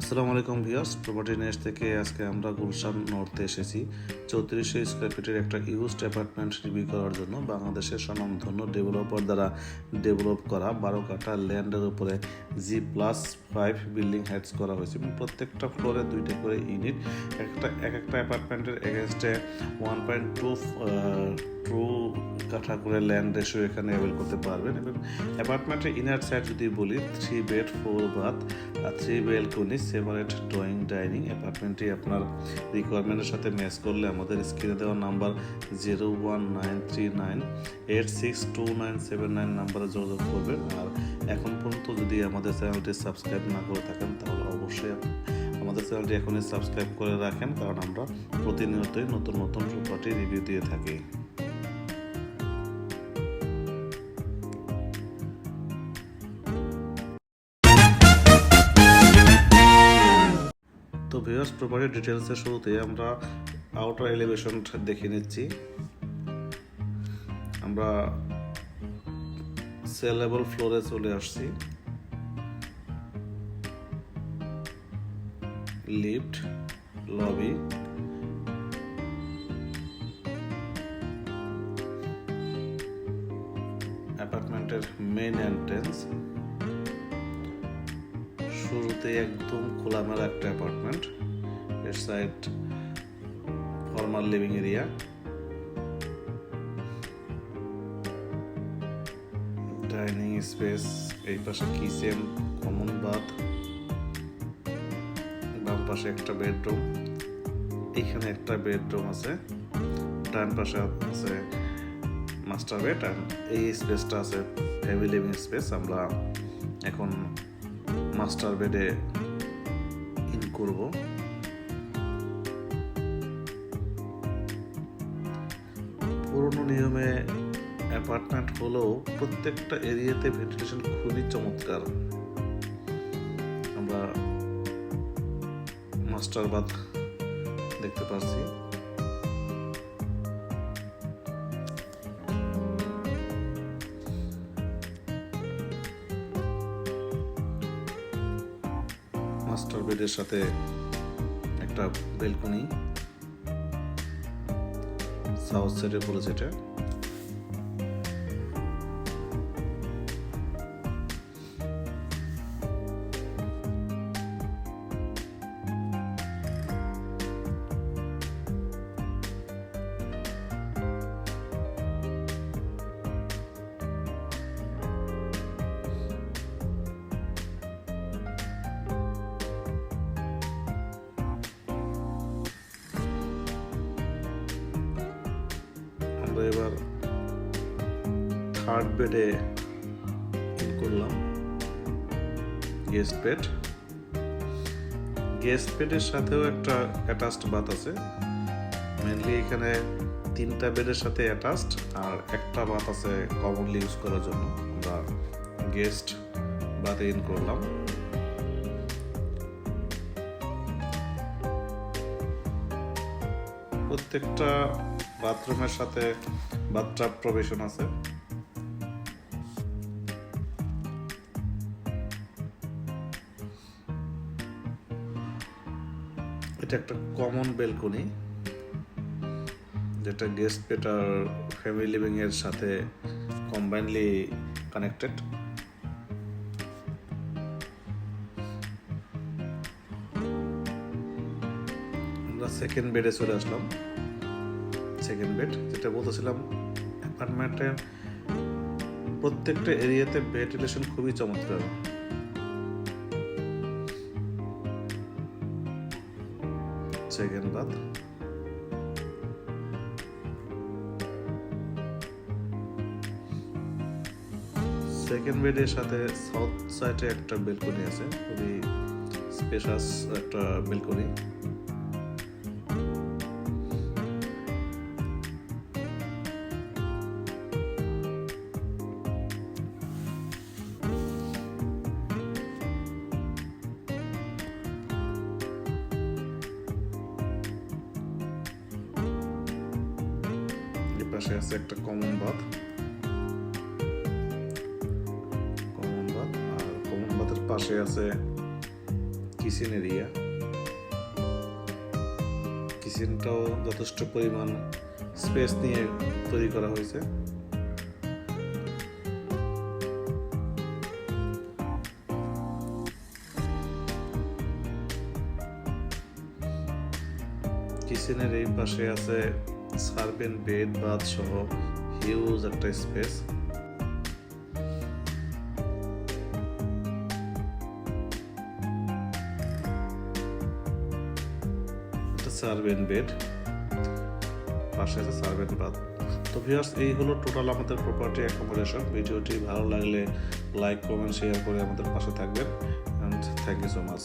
আসসালামু আলাইকুম viewers property nest থেকে আজকে আমরা গুলশান নর্থে এসেছি। চৌত্রিশশো স্কোয়ার ফিটের একটা ইউজড অ্যাপার্টমেন্ট রিভিউ করার জন্য বাংলাদেশের স্বনামধন্য ডেভেলপার দ্বারা ডেভেলপ করা বারো কাঠা ল্যান্ডের উপরে জি প্লাস ফাইভ বিল্ডিং হেডস করা হয়েছে এবং প্রত্যেকটা ফ্লোরে দুইটা করে ইউনিট একটা, এক একটা অ্যাপার্টমেন্টের এগেনস্টে ওয়ান পয়েন্ট টু টু কাঠা করে ল্যান্ড রেশিও এখানে অ্যাভেল করতে পারবেন। এবং অ্যাপার্টমেন্টের ইনার সাইড যদি বলি থ্রি বেড ফোর বাথ আর three balcony separate drawing dining অ্যাপার্টমেন্টটি আপনার রিকোয়ারমেন্টের সাথে ম্যাচ করলে আমাদের স্ক্রিনে দেওয়া number zero one nine three nine eight six two nine seven nine নাম্বারে যোগাযোগ করবেন। আর এখন পর্যন্ত যদি আমাদের চ্যানেলটি সাবস্ক্রাইব না করে থাকেন, তাহলে অবশ্যই আমাদের চ্যানেলটি এখনই সাবস্ক্রাইব করে রাখেন, কারণ আমরা প্রতিনিয়তই নতুন নতুন প্রপার্টি রিভিউ দিয়ে থাকি। ভিউয়ার্স প্রপার্টি ডিটেলসের শুরুতে আমরা আউটার এলিভেশন দেখে নিচ্ছি। আমরা সেলেবল ফ্লোরে চলে আসছি। লিফট লবি অ্যাপার্টমেন্টের মেইন এন্ট্রেন্স শুরুতে একদম খোলামেলা একটা অ্যাপার্টমেন্ট এর side formal living area dining space এই পাশে কিচেন কমন বাথ বাম পাশে একটা বেডরুম এখানে একটা বেডরুম আছে। ডান পাশে আছে মাস্টার বেড আর এই স্পেসটা আছে ফ্যামিলি লিভিং স্পেস আমরা এখন মাস্টার বেডে ইন করব। পুরনো নিয়মে অ্যাপার্টমেন্ট হলেও প্রত্যেকটা এরিয়াতে ভেন্টিলেশন খুবই চমৎকার। আমরা মাস্টার বাথ দেখতে পাচ্ছি মাস্টার বেডের সাথে একটা বেলকনি সাউথ সাইডে বলেছে এটা। আমরা এবার থার্ড বেডে করলাম গেস্ট বেড গেস্ট বেডের সাথেও একটা অ্যাটাচড বাথ আছে। মেনলি এখানে তিনটা বেডের সাথে অ্যাটাচড আর একটা বাথ আছে কমনলি ইউজ করার জন্য। আমরা গেস্ট বাথে ইন করলাম। প্রত্যেকটা বাথরুমের সাথে বাথটাব প্রবেশন আছে। এটা একটা কমন বেলকনি যেটা গেস্ট বেড আর ফ্যামিলি লিভিং এর সাথে কম্বাইনলি কানেক্টেড আমরা সেকেন্ড বেডে চলে আসলাম। সেকেন্ড বেড যেটা বলতেছিলাম অ্যাপার্টমেন্টের প্রত্যেকটা এরিয়াতে ভেন্টিলেশন খুবই চমৎকার। সেকেন্ড সেকেন্ড বেডের সাথে সাউথ সাইডে একটা বেলকনি আছে, খুবই স্পেশাস একটা বেলকনি পাশে আছে একটা কমন বাথ কমন বাথ আর কমন বাথের পাশে আছে কিচেন এরিয়া কিচেনটাও যথেষ্ট পরিমাণ স্পেস নিয়ে তৈরি করা হয়েছে। কিচেনের এই পাশে আছে সার্ভেন্ট বেড বাথ সহ হিউজ একটা স্পেস। একটা সার্ভেন্ট বেড পাশে আছে সার্ভেন্ট বাথ তো ভিউয়ার্স এই হলো টোটাল আমাদের প্রপার্টি অ্যাকোমোডেশন ভিডিওটি ভালো লাগলে লাইক কমেন্ট শেয়ার করে আমাদের পাশে থাকবেন। And thank you so much